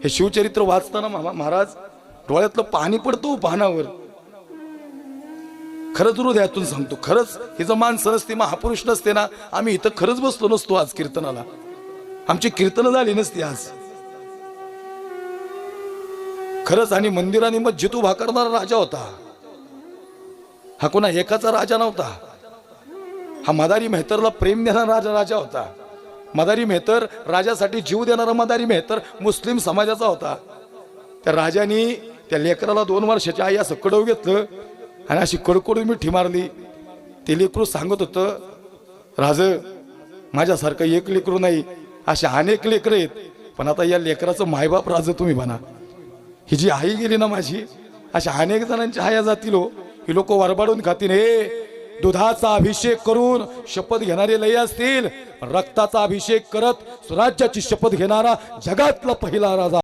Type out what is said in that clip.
हे शिवचरित्र वाचताना महाराज डोळ्यातलं पाणी पडतो हो पानावर. खरंच हृदयातून सांगतो खरंच हिचं माणसं नसते महापुरुष नसते ना आम्ही इथं खरंच बसलो नसतो आज कीर्तनाला. आमची कीर्तन झाली नसती आज. खरंच आणि मंदिराने मग जितू भाकरणारा राजा होता. हा कोणा एकाचा राजा नव्हता. हा मदारी मेहतरला प्रेम देणारा राजा राजा होता. मदारी मेहतर राजासाठी जीव देणारा मदारी मेहतर मुस्लिम समाजाचा होता. त्या राजाने त्या लेकराला दोन वर्षाच्या आई असं कडव घेतलं आणि अशी कडकडून मिठी मारली. ते लेकरू सांगत होतं राज माझ्यासारखं एक लेकरू नाही असे अनेक लेकरं आहेत पण आता या लेकराचं मायबाप राज तुम्ही म्हणा. ही जी आई गेली ना माझी अशा अनेक जणांच्या आया जातील हो. ही लोक वरबाडून खातील. हे दुधाचा अभिषेक करून शपथ घेणारे लय असतील. रक्ताचा अभिषेक करत स्वराज्याची शपथ घेणारा जगातला पहिला राजा.